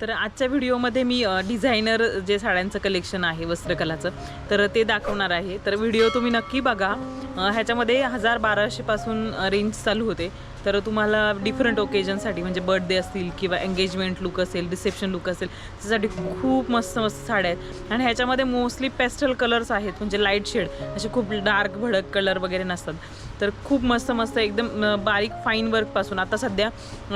तर आजच्या व्हिडिओमध्ये मी डिझायनर जे साड्यांचं कलेक्शन आहे वस्त्रकलाचं तर ते दाखवणार आहे. तर व्हिडिओ तुम्ही नक्की बघा. ह्याच्यामध्ये हजार बाराशेपासून रेंज चालू होते. तर तुम्हाला डिफरंट ओकेजनसाठी म्हणजे बर्थडे असतील किंवा एंगेजमेंट लुक असेल रिसेप्शन लुक असेल त्यासाठी खूप मस्त मस्त साड्या आहेत. आणि ह्याच्यामध्ये मोस्टली पेस्टल कलर्स आहेत म्हणजे लाइट शेड असे खूप डार्क भडक कलर वगैरे नसतात. तर खूप मस्त मस्त एकदम बारीक फाईन वर्कपासून आता सध्या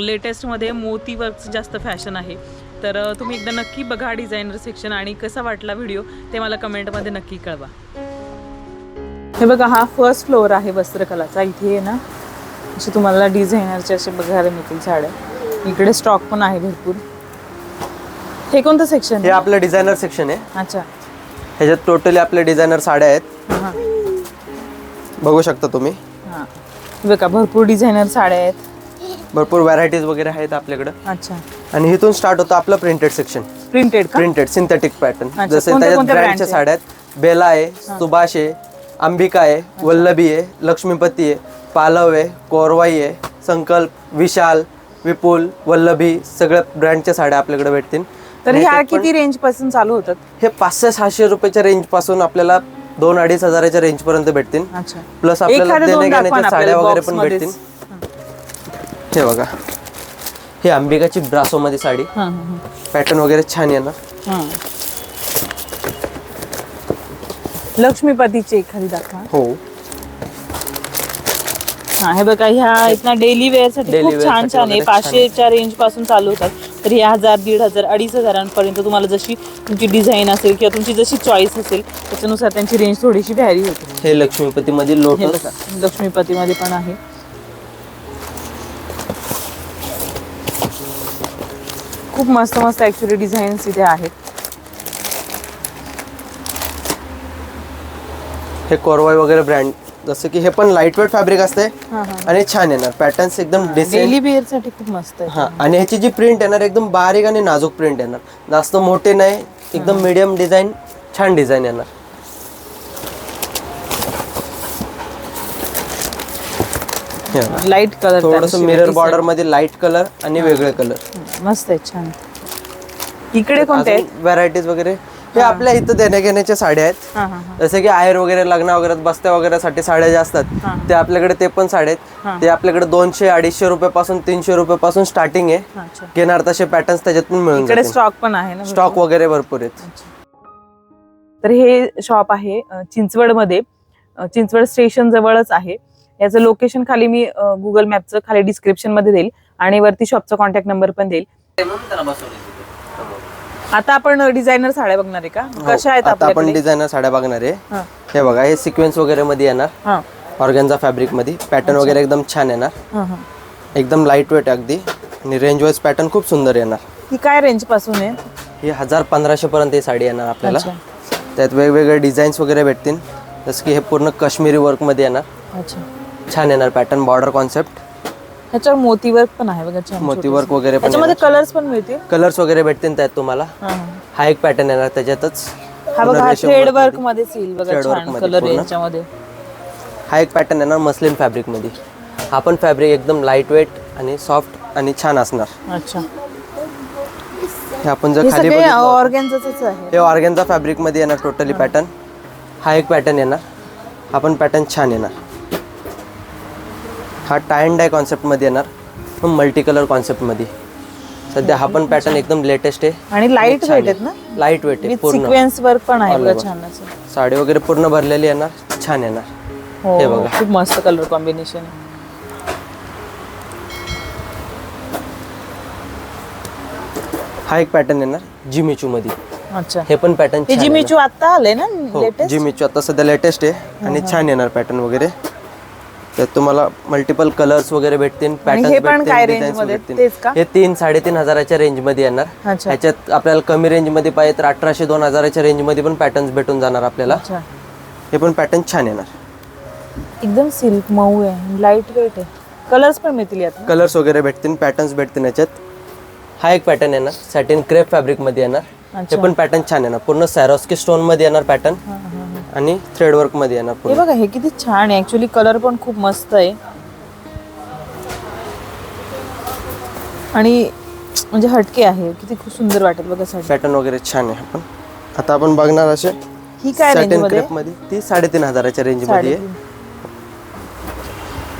लेटेस्टमध्ये मोती वर्कचं जास्त फॅशन आहे. तर तुम्ही एकदा नक्की बघा डिझायनर सेक्शन आणि कसा वाटला व्हिडिओ ते मला कमेंटमध्ये नक्की कळवा. हे बघा हा फर्स्ट फ्लोअर आहे वस्त्रकलाचा. इथे आहे ना असे तुम्हाला डिझायनरचे असे बघायला मिळतील साड्या. इकडे स्टॉक पण आहे भरपूर. हे कोणतं सेक्शन हे आपलं डिझायनर सेक्शन आहे. अच्छा. ह्याच्यात टोटली आपले डिझायनर साड्या आहेत. बघू शकता तुम्ही. बघा भरपूर डिझायनर साड्या आहेत. भरपूर व्हरायटीज वगैरे आहेत आपल्याकडं. अच्छा. आणि इथून स्टार्ट होतं आपलं प्रिंटेड सेक्शन प्रिंटेड का? प्रिंटेड सिंथेटिक पॅटर्न अच्छा, जसे कोणत्या त्याच्यात कोणत्या ब्रँडच्या? साड्या आहेत. बेला आहे सुभाष आहे अंबिका आहे वल्लभी आहे लक्ष्मीपती आहे पालव आहे कोरवाई आहे संकल्प विशाल विपुल वल्लभी सगळ्या ब्रँडच्या साड्या आपल्याकडे भेटतील. तर आणि ह्या पण किती रेंजपासून चालू होतात? हे पाचशे सहाशे रुपयाच्या रेंजपासून आपल्याला दोन अडीच हजाराच्या रेंज पर्यंत भेटतील. अच्छा. प्लस आपल्याला एखादं दोन देण्या दाखवा ना घेण्याच्या साड्या आपल्याला वगैरे पण box भेटतील. मध्येच. हे बघा. हे अंबिकाची ब्रासो मध्ये साडी. हां हां पॅटर्न वगैरे छान येणार हां. लक्ष्मीपतीची एखादी दाखवा. हो. हा हे बघा ह्या ना डेली वेअरसाठी Daily खूप wear छानसाठी छान आहे. वगैरे छान आहे. पाचशेच्या रेंजपासून चालू होतात. तर हे हजार दीड हजार अडीच हजारांपर्यंत तुम्हाला जशी तुमची डिझाईन असेल किंवा तुमची जशी चॉईस असेल त्याच्यानुसार त्यांची रेंज थोडीशी व्हॅरी होते हे लक्ष्मीपती मध्ये लोटस बघा लक्ष्मीपतीमध्ये पण आहे. खूप मस्त मस्त ऍक्च्युली डिझाईन्स इथे आहेत. हे कोरवाई वगैरे ब्रँड जसं की हे पण लाइट वेट फॅब्रिक असते आणि छान येणार. पॅटर्न्स एकदम डेली वेअरसाठी खूप मस्त हा आणि ह्याची जी प्रिंट येणार एकदम बारीक आणि नाजूक प्रिंट येणार. जास्त मोठे नाही एकदम मीडियम डिझाईन छान डिझाईन येणार. हे. लाइट कलर थोडस मिरर बॉर्डरमध्ये लाइट कलर आणि वेगळे कलर मस्त आहे छान. इकडे कोणते व्हरायटीज वगैरे? हे आपल्या इथं देण्या घेण्याच्या साड्या आहेत. हां हां हां. जसे की आहेर वगैरे लग्न वगैरे बस्त्या वगैरे साठी साड्या ज्या असतात. ते आपल्याकडे ते पण साड्या. आहेत. ते आपल्याकडे दोनशे अडीचशे रुपयापासून तीनशे रुपयापासून स्टार्टिंग आहे. घेणार तसे पॅटर्न्स त्याच्यातून मिळून स्टॉक पण आहे ना स्टॉक वगैरे भरपूर आहेत. तर हे शॉप आहे अ, चिंचवडमध्ये. अ, चिंचवड स्टेशन जवळच आहे. याचं लोकेशन खाली मी गुगल मॅपचं खाली डिस्क्रिप्शनमध्ये देईल आणि वरती शॉपचा कॉन्टॅक्ट नंबर पण देईल. आता आपण डिझायनर साड्या बघणार आहे का? कशा आहेत हो, आता आपण आपल्याकडे? डिझायनर साड्या बघणार आहे. हा, हे बघा हे सिक्वेन्स वगैरे मध्ये येणार. हा, ऑर्गॅन्झा फॅब्रिकमध्ये. पॅटर्न वगैरे एकदम छान येणार. हा, हा. एकदम लाइट वेट अगदी. आणि रेंज वाईज पॅटर्न खूप सुंदर येणार. ही काय रेंजपासून आहे? ही हजार पंधराशे पर्यंत ही साडी येणार आपल्याला. त्यात वेगवेगळे डिझाईन्स वगैरे भेटतील. जसं की हे पूर्ण काश्मीरी वर्कमध्ये येणार. अच्छा. छान येणार पॅटर्न बॉर्डर कॉन्सेप्ट ह्याच्यावर मोती वर्क पण आहे बघा छान मोती छोटंसं. वर्क वगैरे पण त्याच्यामध्ये कलर्स पण मिळतील. कलर्स वगैरे भेटतील त्यात तुम्हाला. हा, हा. हा एक पॅटर्न येणार त्याच्यातच. हा बघा थ्रेड वर्कमध्ये. मध्ये येईल बघा Thread work छानमध्ये कलर पूर्ण. याच्यामध्ये हा एक पॅटर्न येणार मस्लिन फॅब्रिकमध्ये. हा पण फॅब्रिक एकदम लाइट वेट आणि सॉफ्ट आणि छान असणार. अच्छा. हे आपण जर हे खाली सगळे बघितलं ऑर्गॅन्झाच आहे. हे ऑर्गेनचा फॅब्रिकमध्ये येणार टोटली पॅटर्न हा एक पॅटर्न येणार. हा पण पॅटर्न छान येणार. हा टाय अँड डाय कॉन्सेप्टमध्ये येणार. मल्टी कलर कॉन्सेप्टमध्ये. सध्या हा पण पॅटर्न एकदम लेटेस्ट आहे. आणि लाइट वेट आहेत ना? लाइट वेट आहे पूर्ण. सिक्वेन्स वर्क पण आहे साडी वगैरे पूर्ण भरलेली येणार छान येणार हे हो बघा. खूप मस्त कलर कॉम्बिनेशन आहे. हा एक पॅटर्न येणार जिमिचू मध्ये. अच्छा. हे पण पॅटर्न हे जिमीचू आता आले ना लेटेस्ट जिमिचू आता सध्या लेटेस्ट आहे आणि छान येणार पॅटर्न वगैरे. त्यात तुम्हाला मल्टिपल कलर्स वगैरे भेटतील हे पण पॅटर्न काय मध्ये? का? हे तीन साडेतीन हजाराच्या रेंजमध्ये येणार. ह्याच्यात आपल्याला कमी रेंजमध्ये पाहिजे तर अठराशे दोन हजाराच्या रेंजमध्ये पण पॅटर्न्स भेटून जाणार आपल्याला. हे पण पॅटर्न छान येणार. एकदम सिल्क मऊ आहे. लाइट वेट आहे. कलर्स पण मिळतील यात कलर्स वगैरे भेटतील पॅटर्न्स भेटतील याच्यात हा एक पॅटर्न येणार. सॅटिन क्रेप फॅब्रिकमध्ये येणार. हे पण पॅटर्न छान येणार. पूर्ण सॅरोस्की स्टोनमध्ये येणार पॅटर्न. आणि थ्रेड वर्कमध्ये येणार हे पूर्ण. बघा हे किती छान आहे. ऍक्च्युली कलर पण खूप मस्त आहे. आणि म्हणजे हटके आहे. किती खूप सुंदर वाटेल बघा साडी. पॅटर्न वगैरे छान आहे आपण आता आपण बघणार असे ही काय सॅटिनमध्ये? क्रेपमध्ये? ती साडेतीन हजाराच्या रेंजमध्ये आहे. साडेतीन.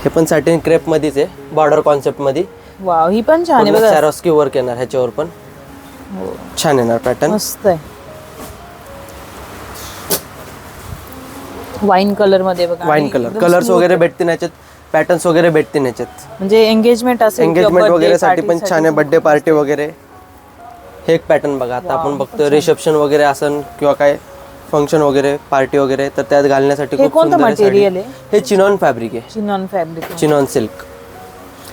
हे पण सॅटिन क्रेप मध्येच आहे. बॉर्डर कॉन्सेप्टमध्ये. वाव ही पण छान आहे बघा. सॅरोस्की वर्क येणार ह्याच्यावर पण. हो. छान येणार पॅटर्न मस्त आहे. वाईन कलरमध्ये बघा. वाईन कलर कलर्स वगैरे. भेटतील याच्यात? पॅटर्न्स वगैरे भेटतील याच्यात? म्हणजे एंगेजमेंट असेल एंगेजमेंट वगैरे साठी पण छान आहे बर्थडे पार्टी वगैरे. हे एक पॅटर्न बघा. आता आपण बघतो रिसेप्शन वगैरे असन किंवा काय फंक्शन वगैरे पार्टी वगैरे तर त्यात घालण्यासाठी हे खूप कोणतं सुंदर आहे साडी. मटेरियल आहे? हे चिनॉन फॅब्रिक आहे. चिनॉन फॅब्रिक चिनॉन सिल्क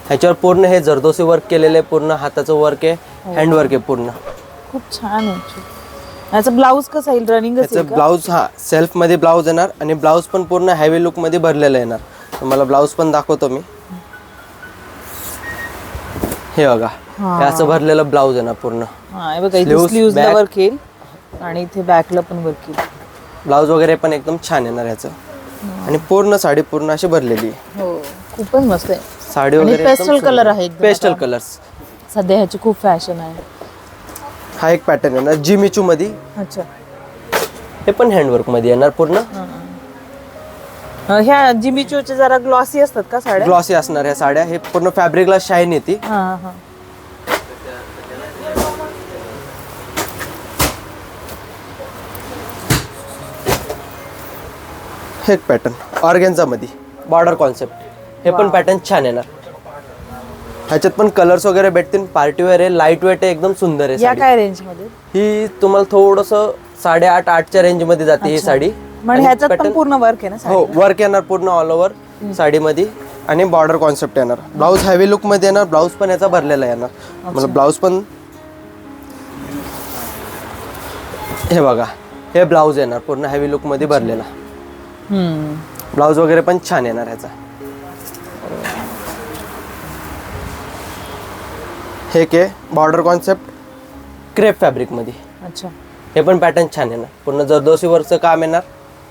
ह्याच्यावर पूर्ण हे जरदोसी वर्क केलेलं पूर्ण हाताचं वर्क आहे हँड वर्क आहे पूर्ण. खूप छान आहे. याचा ब्लाऊज कसा येईल रनिंग त्याचं ब्लाऊज हा सेल्फमध्ये ब्लाऊज येणार आणि ब्लाऊज पण पूर्ण हेवी लुकमध्ये भरलेलं येणार. तुम्हाला ब्लाऊज पण दाखवतो मी. हे बघा हे. असं भरलेलं ब्लाऊज येणार पूर्ण. बघा. वर्क येईल आणि इथे बॅकला पण वर्क येईल. ब्लाऊज वगैरे पण एकदम छान येणार ह्याचं आणि पूर्ण साडी पूर्ण अशी भरलेली. आहे हो खूपच मस्त आहे. साडी वगैरे पेस्टल कलर आहे पेस्टल आता. कलर्स सध्या ह्याची खूप फॅशन आहे. हा एक पॅटर्न येणार जिमिचू मध्ये अच्छा. हे पण हँडवर्कमध्ये येणार पूर्ण. ह्या जिमीचूचे जरा ग्लॉसी असतात का साड्या? ग्लॉसी असणार ह्या साड्या. हे पूर्ण फॅब्रिकला शाईन येते. हा हा हा. हे एक पॅटर्न ऑर्गेन्झा मध्ये बॉर्डर कॉन्सेप्ट हे पण पॅटर्न छान येणार. ह्याच्यात पण कलर्स वगैरे भेटतील. पार्टी वेअर आहे लाइट वेट आहे एकदम सुंदर आहे या साडी. काय रेंजमध्ये? ही तुम्हाला थोडस साडेआठ आठच्या रेंजमध्ये जाते ही साडी. म्हणजे आणि ह्याच्यात पण pattern- पूर्ण वर्क आहे ना साडी? हो वर्क येणार पूर्ण ऑल ओव्हर साडीमध्ये. आणि बॉर्डर कॉन्सेप्ट येणार. ब्लाऊज हेवी लुकमध्ये येणार ब्लाऊज पण याचा भरलेला येणार. मला ब्लाऊज पण हे बघा हे ब्लाऊज येणार पूर्ण हेवी लुकमध्ये भरलेला. हम्म. ब्लाऊज वगैरे पण छान येणार ह्याचा. हे के बॉर्डर कॉन्सेप्ट क्रेप फॅब्रिकमध्ये अच्छा. हे पण पॅटर्न छान येणार. पूर्ण जरदोशी वरचं काम येणार.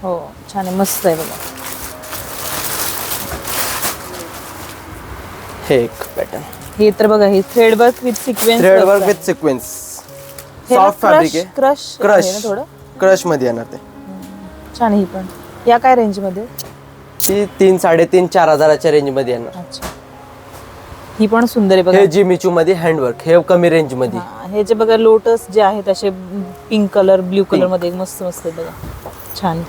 हो छान आहे. मस्त आहे बघा. हे एक पॅटर्न हे तर बघा हे thread work with sequence thread work with sequence soft fabric आहे. क्रश क्रश थोडं? क्रशमध्ये येणार ते. छान आहे ही पण. या काय रेंजमध्ये? ती तीन साडेतीन चार हजाराच्या रेंजमध्ये येणार. अच्छा. ही पण सुंदर आहे बघा. हे जिमिचू मध्ये हँडवर्क हे कमी रेंजमध्ये. हा, जे बघा लोटस जे आहेत असे पिंक कलर ब्ल्यू कलरमध्ये मस्त मस्त आहे बघा. छान.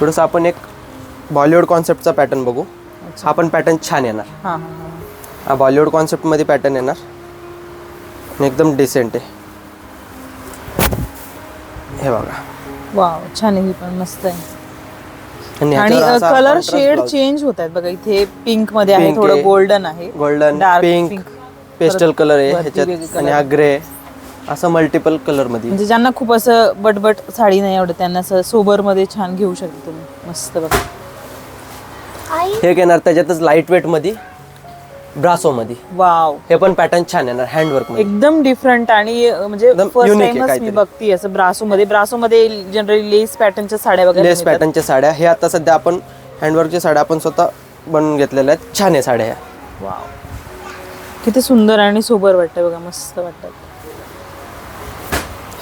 थोडस आपण एक बॉलिवूड कॉन्सेप्टचा पॅटर्न बघू. हा पण पॅटर्न छान येणार. हा हा हा हा. बॉलिवूड कॉन्सेप्टमध्ये पॅटर्न येणार. एकदम डिसेंट आहे. हे बघा. वाव छान आहे ही पण मस्त आहे. आणि आणि ह्याच्यावर असा colour contrast shade blouse. Change होत आहेत बघा इथे पिंकमध्ये आहे Pink थोडं आहे. गोल्डन आहे. Golden pink. पेस्टल कलर आहे वरती वेगळे ह्याच्यात आणि हा ग्रे असं मल्टिपल कलरमध्ये. म्हणजे ज्यांना खूप असं बटबट साडी नाही आवडत त्यांना असं सोबरमध्ये छान घेऊ शकता तुम्ही. मस्त बघा. हे येणार त्याच्यातच लाइट वेटमध्ये. ब्रासो मध्ये वाव. हे पण पॅटर्न छान येणार हँडवर्कमध्ये. एकदम डिफरंट आणि म्हणजे एकदम फर्स्ट unique आहे टाइमच मी काहीतरी. बघते असं ब्रासो मध्ये ब्रासो मध्ये जनरली लेस पॅटर्नच्या साड्या वगैरे लेस मिळतात. पॅटर्नच्या साड्या. हे आता सध्या आपण हँडवर्कच्या साड्या आपण स्वतः बनवून घेतलेल्या आहेत. छान आहे साड्या ह्या. वाव. किती सुंदर आणि सोबर वाटतं बघा मस्त वाटतं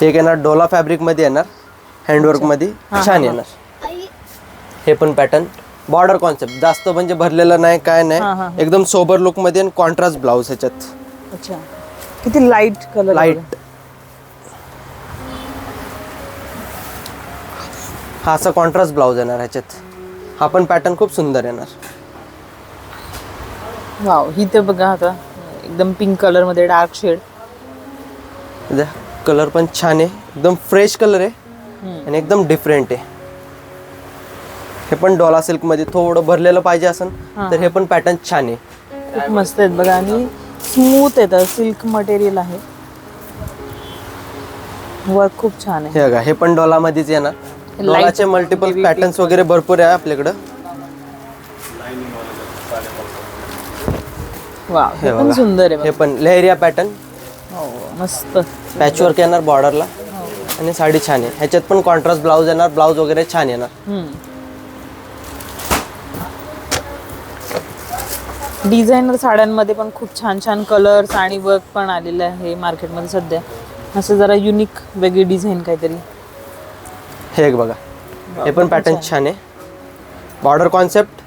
हे एक येणार डोला फॅब्रिकमध्ये येणार हँडवर्कमध्ये. छान येणार. हे पण पॅटर्न बॉर्डर कॉन्सेप्ट जास्त म्हणजे भरलेलं नाही काय हा, हा, नाही एकदम सोबर लुकमध्ये आणि कॉन्ट्रास्ट ब्लाऊज ह्याच्यात. अच्छा. किती लाइट कलर लाइट हा असा कॉन्ट्रास्ट ब्लाऊज येणार ह्याच्यात. हा पण पॅटर्न खूप सुंदर येणार. वाव ही तर बघा आता एकदम पिंक कलरमध्ये डार्क शेड कलर पण छान आहे. एकदम फ्रेश कलर आहे. आणि एकदम डिफरंट आहे. हे पण डॉला सिल्कमध्ये थोडं भरलेलं पाहिजे असेल तर हे पण पॅटर्न छान आहे. खूप मस्त आहेत बघा आणि स्मूथ येतं सिल्क मटेरियल आहे. वर्क खूप छान आहे. हे बघा हे पण डॉला मध्येच येणार डॉलाचे मल्टिपल पॅटर्न्स वगैरे भरपूर आहे आपल्याकडं. हे हे पण बघा. सुंदर आहे हे पण लेहरिया पॅटर्न. हो मस्त. पॅचवर्क येणार बॉर्डरला आणि साडी छान आहे. ह्याच्यात पण कॉन्ट्रास्ट ब्लाऊज येणार ब्लाऊज वगैरे छान येणार. हम्म. डिझायनर साड्यांमध्ये पण खूप छान छान कलर्स आणि वर्क पण आलेलं आहे मार्केटमध्ये सध्या. असं जरा युनिक वेगळी डिझाईन काहीतरी. हे एक बघा. हे पण पॅटर्न छान. आहे. बॉर्डर कॉन्सेप्ट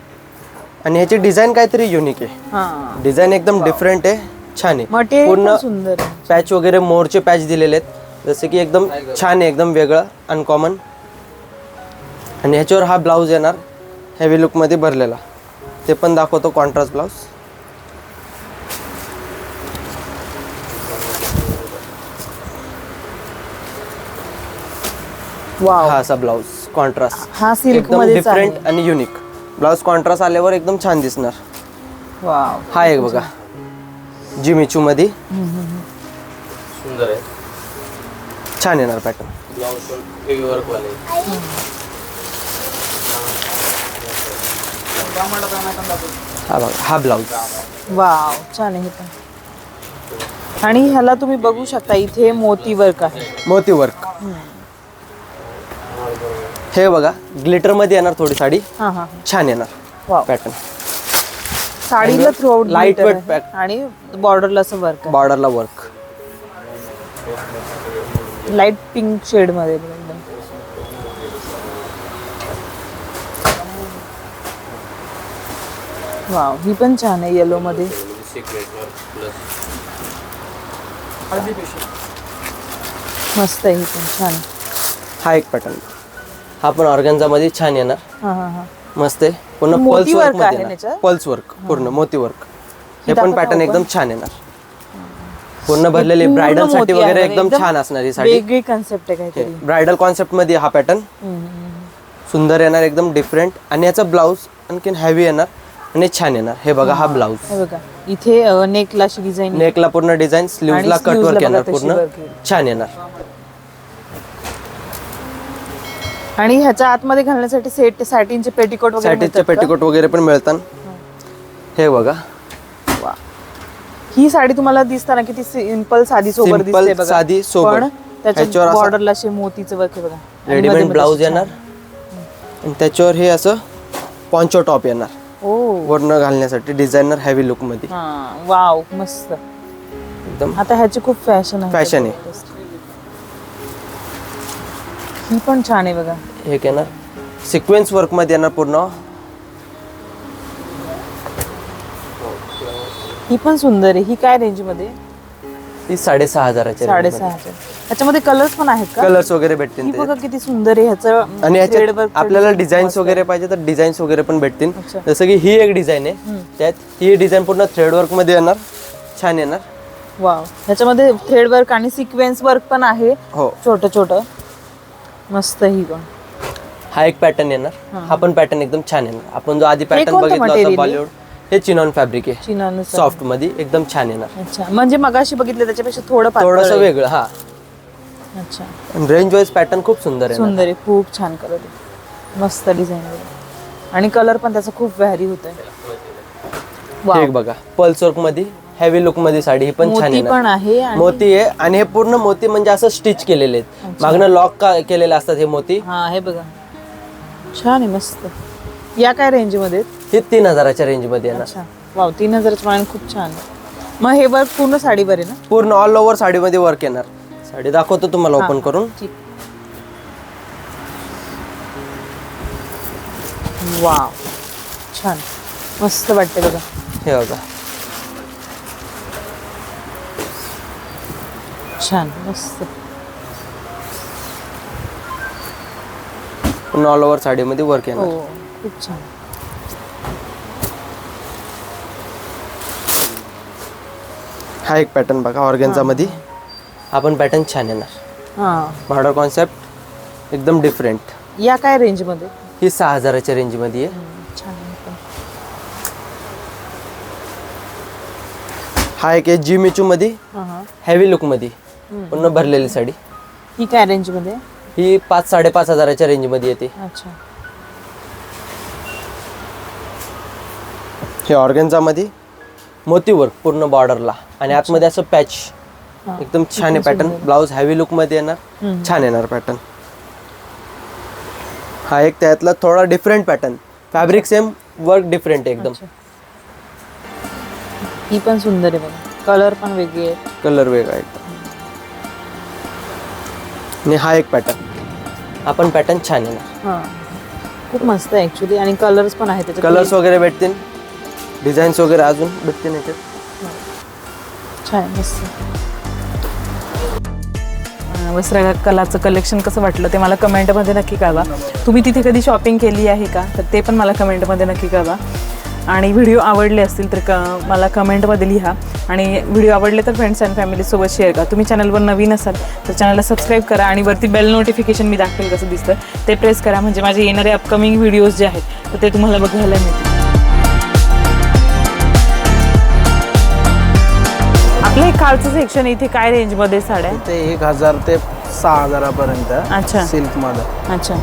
आणि ह्याची डिझाईन काहीतरी युनिक आहे. हां. डिझाईन एकदम डिफरंट आहे. छान आहे. पूर्ण सुंदर पॅच वगैरे मोरचे पॅच दिलेले आहेत. जसे की एकदम छान आहे एकदम वेगळं अनकॉमन आणि ह्याच्यावर हा ब्लाऊज येणार. हेवी लुकमध्ये भरलेला. ते पण दाखवतो कॉन्ट्रास्ट ब्लाऊज वाव हा असा ब्लाऊज कॉन्ट्रास्ट हा सिल्क एकदम डिफरंट आणि युनिक ब्लाऊज कॉन्ट्रास्ट आल्यावर एकदम छान दिसणार. वाव हा एक बघा. जिमिचू मध्ये सुंदर आहे. छान येणार पॅटर्न ब्लाऊज वर्क वाले. हा बघा हा ब्लाऊज वाव छान आहे हे पण. आणि ह्याला तुम्ही बघू शकता इथे मोती वर्क आहे. मोती वर्क हे बघा ग्लिटरमध्ये येणार थोडी साडी. हा हा छान येणार. वाव. पॅटर्न साडीला throughout Light weight pack. आणि बॉर्डरला असं वर्क बॉर्डरला वर्क लाइट पिंक शेडमध्ये बघा एकदम वाव ही पण छान आहे येलो मध्ये. सिक्रेट वर्क प्लस मस्त आहे ही पण छान. हा एक पॅटर्न हा पण ऑर्गन्झा मध्ये छान येणार. हा हा हा. मस्त आहे. पूर्ण मोती पल्स वर्क आहे मध्ये त्याच्यात? येणार पल्स वर्क पूर्ण मोती वर्क हे पण पॅटर्न? एकदम छान येणार. पूर्ण भरलेली पूर्ण ब्रायडलसाठी मोती आहे. वगैरे एकदम एकदम छान असणार ही साडी. वेगळी कन्सेप्ट आहे काहीतरी. ब्रायडल कॉन्सेप्टमध्ये हा पॅटर्न हम्म, हम्म. सुंदर येणार एकदम डिफरंट आणि याचा ब्लाऊज आणखीन हेवी येणार. आणि छान येणार. हे बघा हा ब्लाऊज हे बघा. इथे नेकला अशी डिझाईन नेकला पूर्ण डिझाईन स्लीव्हला sleeves ला वर्क बघा येणार तशी पूर्ण. work येईल. छान येणार. आणि ह्याच्या आतमध्ये घालण्यासाठी सेट सॅटिनचे पेटिकोट वगैरे सॅटिसचे मिळतात का? पेटिकोट वगैरे पण मिळतात. हे. बघा. वा. ही साडी तुम्हाला दिसताना किती सिंपल साधी सोबर Simple, दिसते बघा. साधी, सोबर. पण त्याच्या ह्याच्यावर असं- बॉर्डरला असे मोतीचं वर्क आहे बघा आणि रेडीमेड मध्ये- ब्लाऊज येणार. आणि त्याच्यावर हे असं पॉन्चो टॉप येणार. वरनं घालण्यासाठी डिझायनर हेवी लुकमध्ये. हा वाव मस्त. एकदम आता ह्याची खूप फॅशन आहे. Fashion आहे. ही पण छान आहे बघा. हे येणार सिक्वेन्स वर्कमध्ये येणार पूर्ण. ही पण सुंदर आहे. ही काय रेंजमध्ये? ती साडेसहा हजाराच्या साडेसहा हजार. ह्याच्यामध्ये कलर्स पण आहेत का? कलर्स वगैरे ही भेटतील बघा. किती सुंदर आहे ह्याचं आणि thread ह्याच्यात आपल्याला डिझाईन्स मस्त. वगैरे पाहिजे तर डिझाईन्स वगैरे पण भेटतील. अच्छा. जसं की ही एक डिझाईन आहे. त्यात ही डिझाईन पूर्ण थ्रेड वर्कमध्ये येणार. छान येणार. वाव. ह्याच्यामध्ये थ्रेड वर्क आणि सिक्वेन्स वर्क पण आहे. हो. छोटं छोटं. मस्त ही पण हा एक पॅटर्न येणार. हा. पण पॅटर्न एकदम छान येणार. आपण जो आधी पॅटर्न कोणतं बघितला material होता आहे? बॉलिवूड हे चिनॉन फॅब्रिक आहे. चिनानुसार सॉफ्टमध्ये एकदम छान येणार. अच्छा म्हणजे मगाशी बघितलं त्याच्यापेक्षा थोडं पातळ थोडस आहे. वेगळं हा. अच्छा. रेंज वाईज पॅटर्न खूप सुंदर आहे सुंदर आहे खूप छान कलर आहे. मस्त डिझाईन आणि कलर पण त्याचा खूप व्हॅरी होत आहे हे एक बघा पल्स वर्कमध्ये हेवी लुकमध्ये साडी ही पण छान मोती पण आहे आणि मोती आहे आणि हे पूर्ण मोती म्हणजे असं स्टिच केलेले आहेत. मागणं लॉक केलेले असतात हे मोती. हा हे बघा. छान आहे मस्त. या काय रेंजमध्ये? आहेत? हे तीन हजाराच्या रेंजमध्ये येणार. अच्छा. वाव तीन हजारच्या मानाने खूप छान आहे. मग हे वर्क पूर्ण साडीवर आहे ना? पूर्ण ऑल ओव्हर साडीमध्ये वर्क येणार. साडी दाखवतो तुम्हाला ओपन करून. ठीक. वाव छान. मस्त वाटते बघा. हे बघा. छान मस्त. पूर्ण ऑल ओव्हर साडीमध्ये वर्क हो. येणार खूप छान. हा एक पॅटर्न बघा ऑर्गेन्झा मध्ये हा. पण पॅटर्न छान येणार. हा. कॉन्सेप्ट एकदम डिफरंट या काय रेंजमध्ये? ही सहा हजाराच्या रेंजमध्ये आहे. छान आहे पण. हा एक आहे जी मिचू मध्ये हा हा. हेवी लुकमध्ये पूर्ण भरलेली साडी. ही काय रेंजमध्ये? आहे? ही पाच साडेपाच हजाराच्या रेंजमध्ये येते. अच्छा. हे ऑर्गेन्झा मध्ये मोती वर्क पूर्ण बॉर्डरला. आणि आतमध्ये असं पॅच. एकदम छान आहे पॅटर्न. ब्लाऊज हेवी लुकमध्ये येणार. छान येणार पॅटर्न. हा एक त्यातला थोडा different pattern. Fabric same work different आहे एकदम. ही पण सुंदर आहे बघा. कलर पण वेगळे आहेत कलर वेगळा एकदम. आणि हा एक पॅटर्न हा पण पॅटर्न छान आहे हां. खूप मस्त आहे ॲक्च्युली आणि कलर्स पण आहेत त्याच्यात. कलर्स वगैरे भेटतील. डिझाईन्स वगैरे अजून भेटते याच्यात? छान आहे, वस्त्र कलाचं कलेक्शन कसं वाटलं ते मला कमेंटमध्ये नक्की कळवा. तुम्ही तिथे कधी शॉपिंग केली आहे का? तर ते पण मला कमेंटमध्ये नक्की कळवा. आणि व्हिडिओ आवडले असतील तर क मला कमेंटमध्ये लिहा. आणि व्हिडिओ आवडले तर फ्रेंड्स अँड फॅमिलीसोबत शेअर करा. तुम्ही चॅनलवर नवीन असाल तर चॅनलला सबस्क्राईब करा आणि वरती बेल नोटिफिकेशन मी दाखवेल कसं दिसतं. ते प्रेस करा. म्हणजे माझे येणारे अपकमिंग व्हिडिओज जे आहेत तर ते तुम्हाला बघायला मिळतील. आपलं खालचं सेक्शन इथे काय रेंजमध्ये साड्या? ते एक हजार ते सहा हजारापर्यंत अच्छा. सिल्कमध्ये. अच्छा.